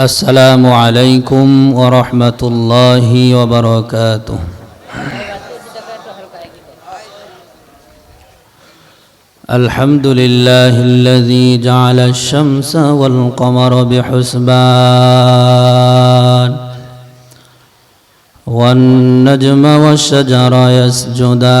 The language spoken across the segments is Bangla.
السلام عليكم ورحمة الله وبركاته. الحمد لله الذي جعل الشمس والقمر بحسبان والنجم والشجر يسجدان.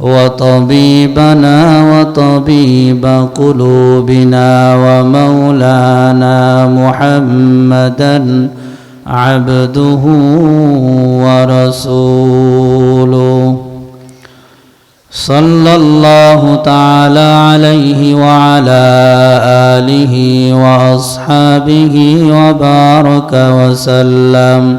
وطبيبنا وطبيب قلوبنا ومولانا محمدا عبده ورسوله. صلى الله تعالى عليه وعلى آله وأصحابه وبارك وسلم.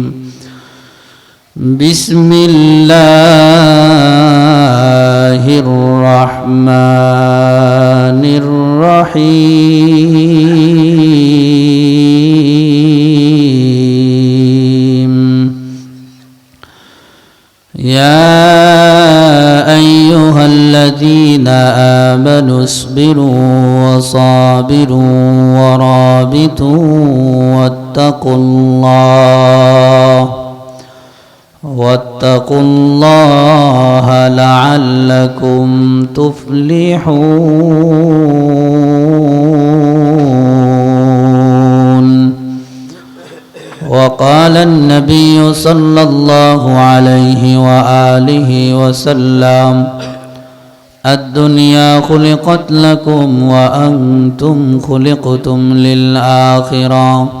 بسم الله الرحمن الرحيم. يا أيها الذين آمنوا اصبروا وصابروا واتقوا الله لعلكم تفلحون. وقال النبي صلى الله عليه وآله وسلم الدنيا خلقت لكم وأنتم خلقتم للآخرة.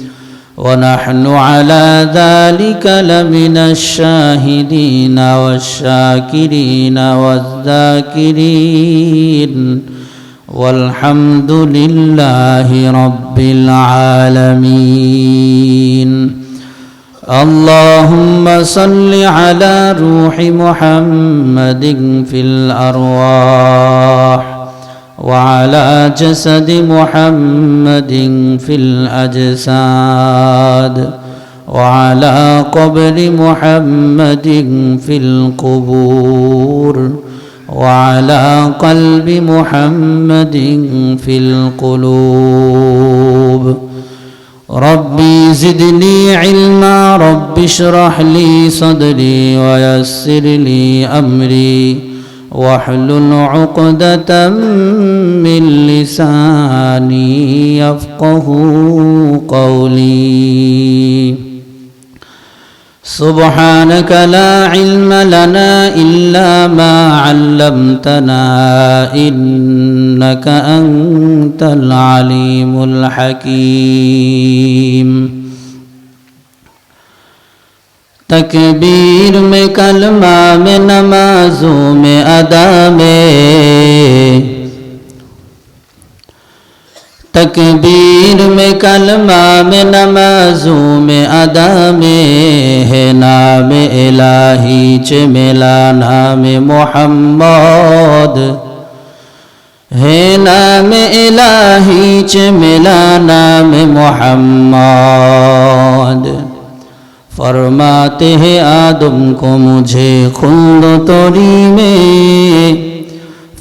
ونحن على ذلك لمن الشاهدين والشاكرين والذاكرين. والحمد لله رب العالمين. اللهم صل على روح محمد في الأرواح. وعلى جسد محمد في الأجساد وعلى قبر محمد في القبور وعلى قلب محمد في القلوب. ربي زدني علما رب اشرح لي صدري ويسر لي أمري. واحلل عقدة من لساني يفقه قولي. سبحانك لا علم لنا إلا ما علمتنا إنك أنت العليم الحكيم. تکبیر میں کلمہ میں نمازوں میں ادا میں تکبیر میں کلمہ میں نمازوں میں ادا میں ہے نام الہی چ ملا نام محمد ہے نام الہی چ ملا نام محمد फरमाते हैं आदम को मुझे खुल्द तोरी में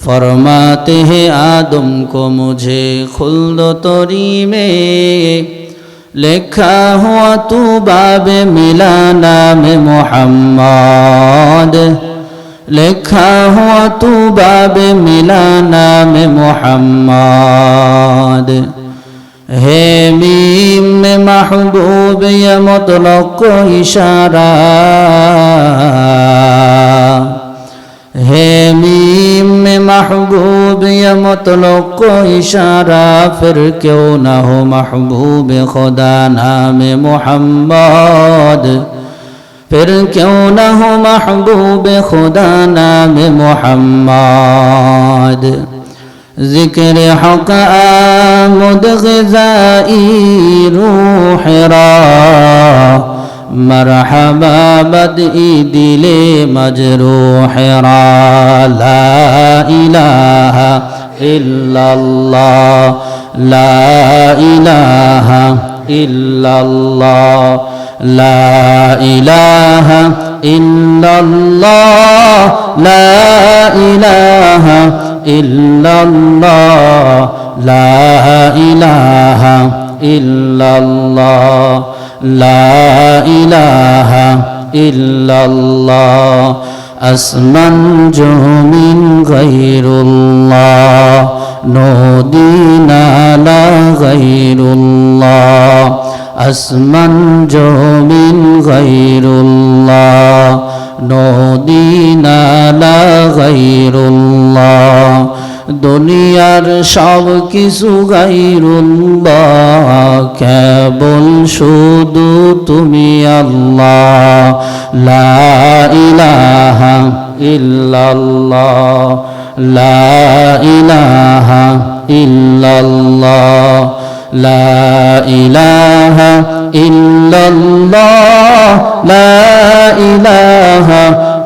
फरमाते हैं आदम को मुझे खुल्द तोरी में लिखा हुआ तू बाब मिला नाम मोहम्मद लिखा हुआ तू बाब मिला नाम मोहम्मद হে মিম মাহবুব মতলক ইশারা। হে মিম মাহবুব মতলক ইশারা। ফির কেউ না হো মাহবুব খোদা নামে মোহাম্মদ। ফির কেউ না হো মাহবুব খোদা নামে মোহাম্মদ। ذكر حق آمد غذائي روح را. مرحبا بدئي دل مجروح را. لا إله إلا الله. لا إله إلا الله. لا إله إلا الله. لا إله ইল্লাল্লাহ, লা ইলাহা ইল্লাল্লাহ, লা ইলাহা ইল্লাল্লাহ, আসমান জমিন গাইরুল্লাহ নদী নালা গাইরুল্লাহ আসমান জমিন গাইরুল্লাহ নদী নালা গাইরুল্লাহ দুনিয়ার সব কিছু গাইরুল্লাহ কেবল শুধু তুমি আল্লাহ। লা ইলাহা ইল্লাল্লাহ, লা ইলাহা ইল্লাল্লাহ, লা ইলাহা ইল্লাল্লাহ, লা ইলাহা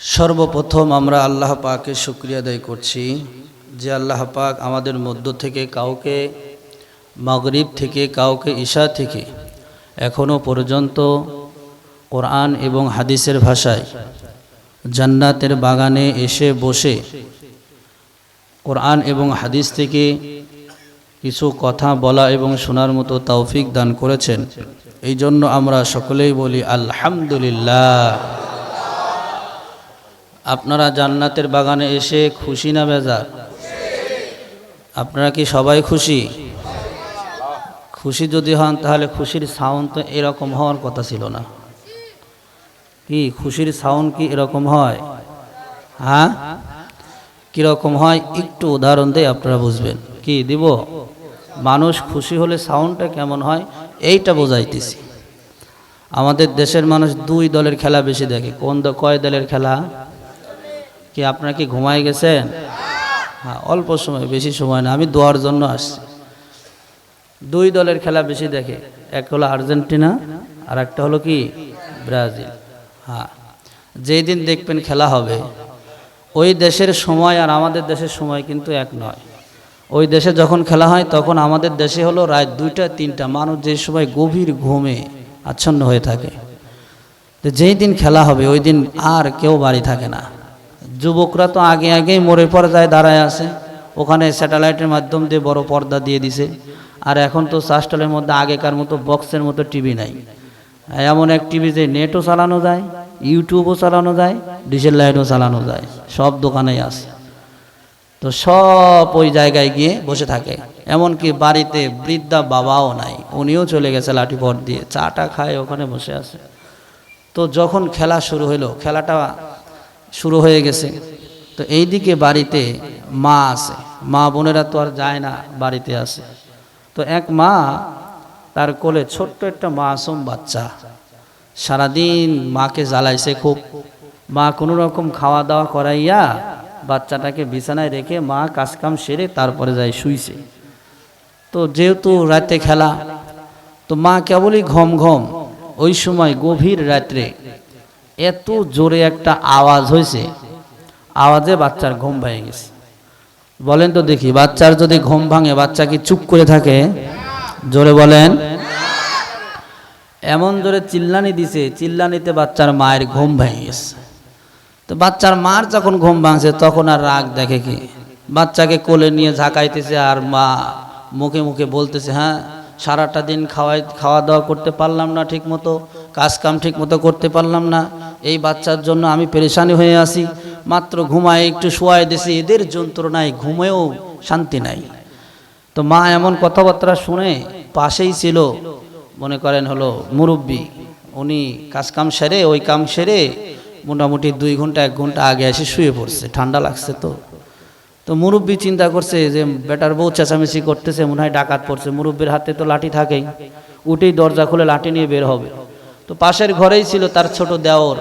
সর্বপ্রথম আমরা আল্লাহ পাকে শুক্রিয়া আদায় করছি যে আল্লাহ পাক আমাদের মধ্য থেকে কাউকে মাগরিব থেকে, কাউকে ঈশা থেকে এখনও পর্যন্ত কোরআন এবং হাদিসের ভাষায় জান্নাতের বাগানে এসে বসে কোরআন এবং হাদিস থেকে কিছু কথা বলা এবং শোনার মতো তৌফিক দান করেছেন। এই জন্য আমরা সকলেই বলি আলহামদুলিল্লাহ। আপনারা জান্নাতের বাগানে এসে খুশি না বেজার? আপনারা কি সবাই খুশি? খুশি যদি হন, তাহলে খুশির সাউন্ড তো এরকম হওয়ার কথা ছিল না। কি, খুশির সাউন্ড কি এরকম হয়? হ্যাঁ? কীরকম হয়? একটু উদাহরণ দিয়ে আপনারা বুঝবেন। কি, দিব? মানুষ খুশি হলে সাউন্ডটা কেমন হয়? এইটা বোঝাইতেছি। আমাদের দেশের মানুষ দুই দলের খেলা বেশি দেখে। কোন কয় দলের খেলা? কি আপনারা কি ঘুমায় গেছেন? হ্যাঁ অল্প সময়, বেশি সময় না। আমি দোয়ার জন্য আসছি। দুই দলের খেলা বেশি দেখে। এক হলো আর্জেন্টিনা আর একটা হলো কি? ব্রাজিল। হ্যাঁ যেই দিন দেখবেন খেলা হবে, ওই দেশের সময় আর আমাদের দেশের সময় কিন্তু এক নয়। ওই দেশে যখন খেলা হয়, তখন আমাদের দেশে হলো রাত দুইটা, তিনটা। মানুষ যে সময় গভীর ঘুমে আচ্ছন্ন হয়ে থাকে। তো যেই দিন খেলা হবে, ওই দিন আর কেউ বাড়ি থাকে না। যুবকরা তো আগে আগেই মোড়ের পর্দায় দাঁড়ায় আছে। ওখানে স্যাটেলাইটের মাধ্যম দিয়ে বড় পর্দা দিয়ে দিছে। আর এখন তো চাষটালের মধ্যে আগেকার মতো বক্সের মতো টিভি নাই। এমন এক টিভি যে নেটও চালানো যায়, ইউটিউবও চালানো যায়, ডিজেল লাইটও চালানো যায়, সব দোকানেই আছে। তো সব ওই জায়গায় গিয়ে বসে থাকে। এমনকি বাড়িতে বৃদ্ধা বাবাও নাই, উনিও চলে গেছে লাঠি ভর দিয়ে, চাটা খায়, ওখানে বসে আছে। তো যখন খেলা শুরু হলো খেলাটা শুরু হয়ে গেছে। তো এইদিকে বাড়িতে মা আছে। মা বোনেরা তো আর যায় না বাড়িতে আসে। তো এক মা তার কোলে ছোট্ট একটা মাসুম বাচ্চা। সারাদিন মাকে জ্বালাইছে খুব। মা কোনো রকম খাওয়া দাওয়া করাইয়া বাচ্চাটাকে বিছানায় রেখে মা কাজকাম সেরে তারপরে যায় শুইছে। তো যেহেতু রাতে খেলা, তো মা কেবলই ঘম ঘম। ওই সময় গভীর রাত্রে এত জোরে একটা আওয়াজ হয়েছে। আওয়াজে বাচ্চার ঘুম ভেঙে গেছে। বলেন তো দেখি, বাচ্চার যদি ঘুম ভাঙে, বাচ্চা কি চুপ করে থাকে? জোরে বলেন। এমন জোরে চিল্লানি দিছে, চিল্লানিতে বাচ্চার মায়ের ঘুম ভেঙে গেছে। তো বাচ্চার মার যখন ঘুম ভাঙছে, তখন আর রাগ দেখে কি? বাচ্চাকে কোলে নিয়ে ঝাঁকাইতেছে আর মা মুখে মুখে বলতেছে হ্যাঁ সারাটা দিন খাওয়াই, খাওয়া দাওয়া করতে পারলাম না ঠিক মতো কাজ কাম ঠিক মতো করতে পারলাম না এই বাচ্চার জন্য আমি পেরেশানি হয়ে আসি মাত্র ঘুমায় একটু শোয়াই দিছি, এদের যন্ত্রণায় ঘুমেও শান্তি নাই। তো মা এমন কথাবার্তা শুনে পাশেই ছিল, মনে করেন হলো মুরব্বী। উনি কাজ কাম সেরে, ওই কাম সেরে মোটামুটি দুই ঘণ্টা, এক ঘণ্টা আগে এসে শুয়ে পড়ছে, ঠান্ডা লাগছে তো। তো মুরব্বী চিন্তা করছে যে বেটার বউ চেঁচামেচি করতেছে, মনে হয় ডাকাত পড়ছে। মুরব্বীর হাতে তো লাঠি থাকেই। উঠেই দরজা খুলে লাঠি নিয়ে বের হবে। তো পাশের ঘরেই ছিল তার ছোট দেওর।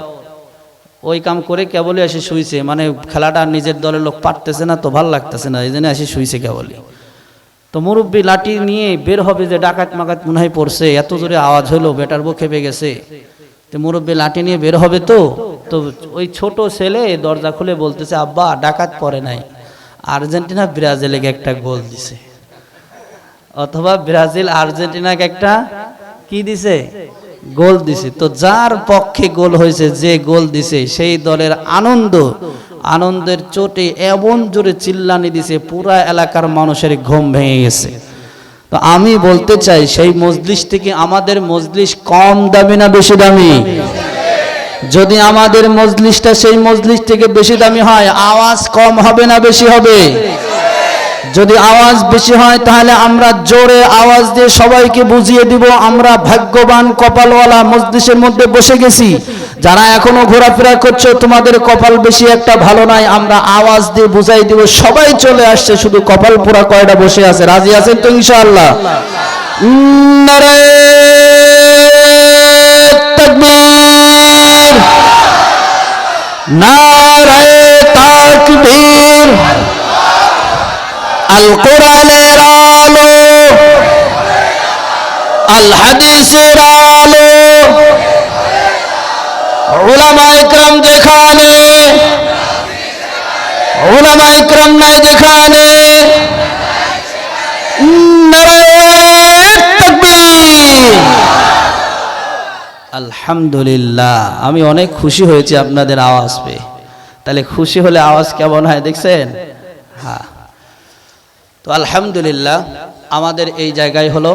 ওই কাম করে কেবলই এসে শুইছে। মানে খেলাটা নিজের দলের লোক পারতেছে না তো ভালো লাগতেছে না, এই জন্য এসে শুইছে কেবলই। তো মুরব্বী লাঠি নিয়ে বের হবে যে ডাকাত মাকাত মনে হয় পড়ছে, এত জোরে আওয়াজ হলো, বেটার বউ খেপে গেছে। তো মুরব্বী লাঠি নিয়ে বের হবে তো? তো ওই ছোট ছেলে দরজা খুলে বলতেছে, আব্বা, ডাকাত পড়ে নাই। আর্জেন্টিনা, ব্রাজিলে একটা গোল দিছে। অথবা ব্রাজিল, আর্জেন্টিনাকে একটা কি দিছে? গোল দিছে। তো যার পক্ষে গোল হয়েছে, যে গোল দিছে, সেই দলের আনন্দ, আনন্দের চোটে এমন জোরে চিল্লানি দিছে, পুরা এলাকার মানুষের ঘুম ভেঙে গেছে। তো আমি বলতে চাই, সেই মজলিস থেকে আমাদের মজলিস কম দামি না বেশি দামি? যদি আমাদের মজলিসটা সেই মজলিস থেকে বেশি দামি হয়, আওয়াজ কম হবে না বেশি হবে? যদি আওয়াজ বেশি হয়, তাহলে আমরা জোরে আওয়াজ দিয়ে সবাইকে বুঝিয়ে দিব, আমরা ভাগ্যবান কপালওয়ালা মসজিদের মধ্যে বসে গেছি। যারা এখনও ঘোরাফেরা করছ, তোমাদের কপাল বেশি একটা ভালো নাই, আমরা আওয়াজ দিয়ে বুঝাই দিব, সবাই চলে আসছে, শুধু কপাল পুরা কয়টা বসে আছে, রাজি আছেন তো ইনশাআল্লাহ? নারায়ে তাকবীর। আল কোরআনের আলো, আল হাদিসের আলো। ওলামা ইকরাম যেখানে ওলামা নাই আলহামদুলিল্লাহ, আমি অনেক খুশি হয়েছি আপনাদের আওয়াজ পেয়ে। তাহলে খুশি হলে আওয়াজ কেমন হয় দেখছেন? হ্যাঁ। তো আলহামদুলিল্লাহ, আমাদের এই জায়গায় হলো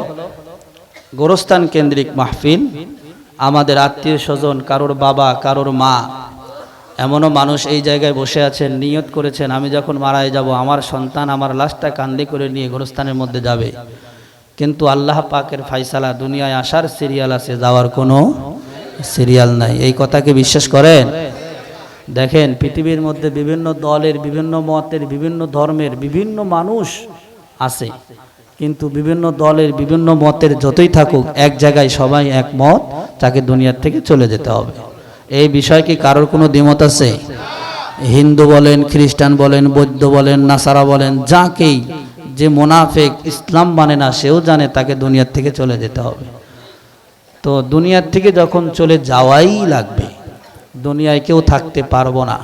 গোরস্থান কেন্দ্রিক মাহফিল। আমাদের আত্মীয় স্বজন, কারোর বাবা, কারোর মা, এমনও মানুষ এই জায়গায় বসে আছেন, নিয়ত করেছেন, আমি যখন মারাই যাব, আমার সন্তান আমার লাশটা কান্দি করে নিয়ে গোরস্থানের মধ্যে যাবে। কিন্তু আল্লাহ পাকের ফাইসালা দুনিয়ায় আসার সিরিয়াল আছে, যাওয়ার কোনো সিরিয়াল নাই। এই কথাকে বিশ্বাস করেন? দেখেন, পৃথিবীর মধ্যে বিভিন্ন দলের, বিভিন্ন মতের, বিভিন্ন ধর্মের বিভিন্ন মানুষ আছে। কিন্তু বিভিন্ন দলের বিভিন্ন মতের যতই থাকুক, এক জায়গায় সবাই একমত, তাকে দুনিয়ার থেকে চলে যেতে হবে। এই বিষয় কি কারোর কোনো দ্বিমত আছে? হিন্দু বলেন, খ্রিস্টান বলেন, বৌদ্ধ বলেন, নাসারা বলেন, যাকেই, যে মোনাফেক, ইসলাম মানে না, সেও জানে তাকে দুনিয়ার থেকে চলে যেতে হবে। তো দুনিয়ার থেকে যখন চলে যাওয়াই লাগবে, দুনিয়ায় কেউ থাকতে পারব না।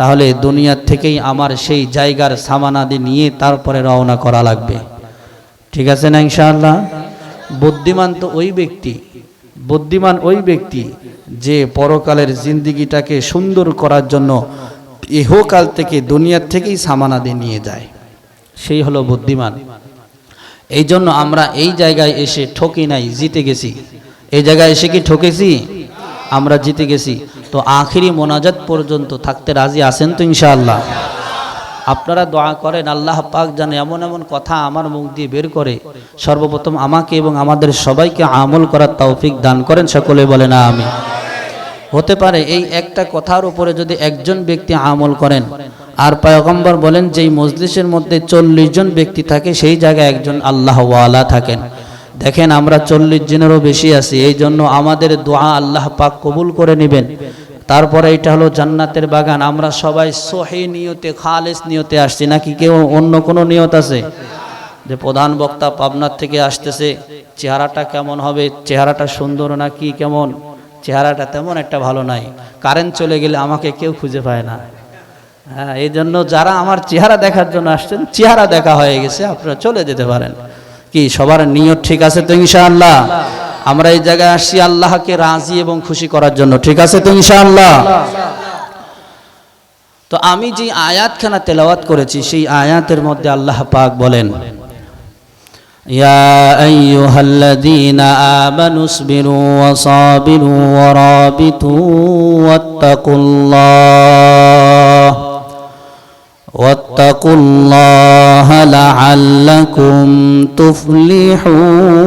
তাহলে দুনিয়ার থেকেই আমার সেই জায়গার সামানাদি নিয়ে তারপরে রওনা করা লাগবে। ঠিক আছে না ইনশাআল্লাহ? বুদ্ধিমান তো ওই ব্যক্তি, বুদ্ধিমান ওই ব্যক্তি যে পরকালের জিন্দিগিটাকে সুন্দর করার জন্য ইহকাল থেকে দুনিয়ার থেকেই সামানাদি নিয়ে যায়। সেই হলো বুদ্ধিমান। এই জন্য আমরা এই জায়গায় এসে ঠকি নাই, জিতে গেছি। এই জায়গায় এসে কি ঠকেছি? আমরা জিতে গেছি। তো আখিরি মোনাজাত পর্যন্ত থাকতে রাজি আছেন তো ইনশাআল্লাহ? আপনারা দোয়া করেন, আল্লাহ পাক জানে এমন এমন কথা আমার মুখ দিয়ে বের করে, সর্বপ্রথম আমাকে এবং আমাদের সবাইকে আমল করার তৌফিক দান করেন, সকলে বলে না আমি হতে পারে এই একটা কথার উপরে যদি একজন ব্যক্তি আমল করেন, আর পয়গম্বর বলেন, যেই মজলিসের মধ্যে চল্লিশ জন ব্যক্তি থাকে, সেই জায়গায় একজন আল্লাহ ওয়ালা থাকেন। দেখেন আমরা চল্লিশ জনেরও বেশি আছি এই জন্য আমাদের দোয়া আল্লাহ পাক কবুল করে নেবেন। তারপরে এটা হলো জান্নাতের বাগান, আমরা সবাই সহি নিয়তে, খালেস নিয়তে আসছি, নাকি কেউ অন্য কোনো নিয়ত আছে? যে প্রধান বক্তা পাবনার থেকে আসতেছে, চেহারাটা কেমন হবে, চেহারাটা সুন্দর না কি কেমন? চেহারাটা তেমন একটা ভালো নাই, কারেন্ট চলে গেলে আমাকে কেউ খুঁজে পায় না। হ্যাঁ এই জন্য যারা আমার চেহারা দেখার জন্য আসছেন, চেহারা দেখা হয়ে গেছে, আপনারা চলে যেতে পারেন। কি সবার নিয়ত ঠিক আছে তো ইনশাআল্লাহ আমরা এই জায়গায় আসছি আল্লাহকে রাজি এবং খুশি করার জন্য ঠিক আছে তো ইনশাআল্লাহ তো আমি যে আয়াতখানা তেলাওয়াত করেছি সেই আয়াতের মধ্যে আল্লাহ পাক বলেন يا أيها الذين آمنوا اصبروا وصابروا ورابطوا واتقوا الله واتقوا الله لعلكم تفلحون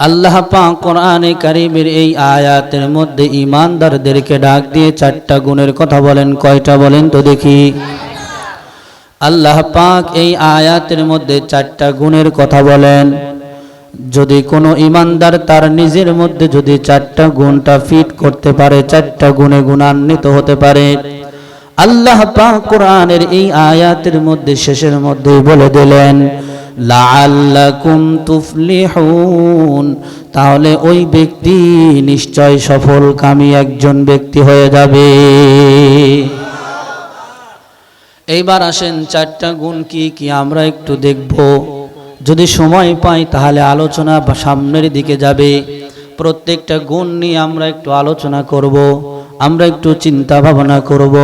আল্লাহ পাক কোরআনে কারিমের এই আয়াতের মধ্যে ইমানদারদেরকে ডাক দিয়ে চারটা গুণের কথা বলেন কয়টা বলেন তো দেখি আল্লাহ পাক এই আয়াতের মধ্যে চারটা গুণের কথা বলেন যদি কোনো ইমানদার তার নিজের মধ্যে যদি চারটা গুণটা ফিট করতে পারে, চারটা গুণে গুণান্বিত হতে পারে। আল্লাহ পাক কোরআনের এই আয়াতের মধ্যে, শেষের মধ্যে বলে দিলেন তাহলে ওই ব্যক্তি নিশ্চয় সফল, কামী একজন ব্যক্তি হয়ে যাবে। এইবার আসেন, চারটা গুণ কি কি আমরা একটু দেখব। যদি সময় পাই, তাহলে আলোচনা সামনের দিকে যাবে। প্রত্যেকটা গুণ নিয়ে আমরা একটু আলোচনা করব, আমরা একটু চিন্তা ভাবনা করব।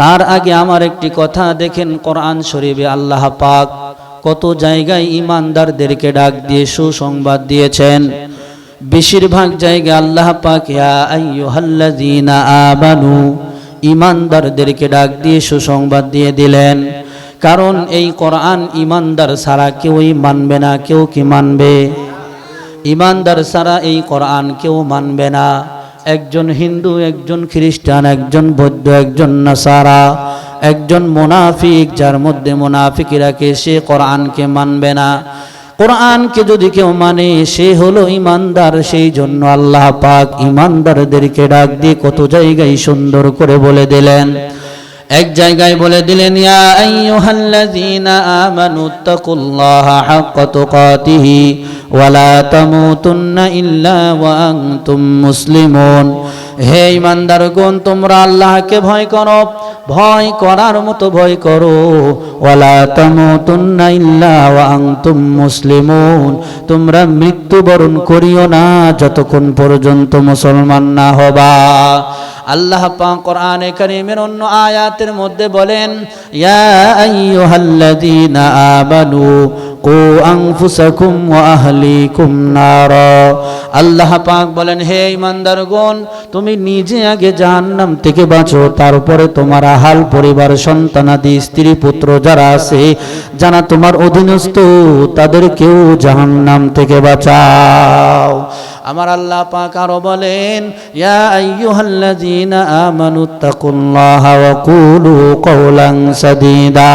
তার আগে আমার একটি কথা দেখেন, কোরআন শরীফে আল্লাহ পাক কত জায়গায় ইমানদারদেরকে ডাক দিয়ে সুসংবাদ দিয়েছেন। বেশিরভাগ জায়গায় আল্লাহ পাক ইমানদারদেরকে ডাক দিয়ে সুসংবাদ দিয়ে দিলেন। কারণ এই কোরআন ইমানদার ছাড়া কেউই মানবে না, কেউ কি মানবে? ইমানদার ছাড়া এই কোরআন কেউ মানবে না। একজন হিন্দু, একজন খ্রিস্টান, একজন বৌদ্ধ, একজন নাসারা, একজন মোনাফিক, যার মধ্যে মোনাফিকিরাকে সে কোরআনকে মানবে না। কোরআনকে যদি কেউ মানে সে হলো ইমানদার, সেই জন্য আল্লাহ পাক ইমানদারদেরকে ডাক দিয়ে কত জায়গায় সুন্দর করে বলে দিলেন। এক জায়গায় বলে দিলেন, ইয়া আইয়ুহাল্লাযীনা আমানু তাকুল্লাহা ইল্লা তোমরা আল্লাহকে ভয় করো, ভয় করার মতো ভয় করো। ওয়ালা তামুতুন্না ইল্লা ওয়া আনতুম মুসলিমুন। তোমরা মৃত্যুবরণ করিও না, যতক্ষণ পর্যন্ত মুসলমান না হবা। আল্লাহ পাক কোরআনে কারীমের অন্য আয়াতের মধ্যে বলেন ইয়া আইয়ুহাল্লাযীনা আমানু কু আনফুসাকুম ওয়া আহলিকুম নারা আল্লাহ পাক বলেন, হে ইমানদারগণ তুমি নিজে আগে জাহান্নাম থেকে বাঁচো, তারপরে তোমার আহাল পরিবার সন্তানাদি স্ত্রী পুত্র যারা আছে, যারা তোমার অধীনস্থ তাদের তাদেরকেও জাহান্নাম থেকে বাঁচাও। আমার আল্লাহ পাক আরও বলেন, ইয়া আইয়ুহাল্লাযীনা আমানু, তাকুল্লাহা ওয়া কুলু কওলান সাদীদা।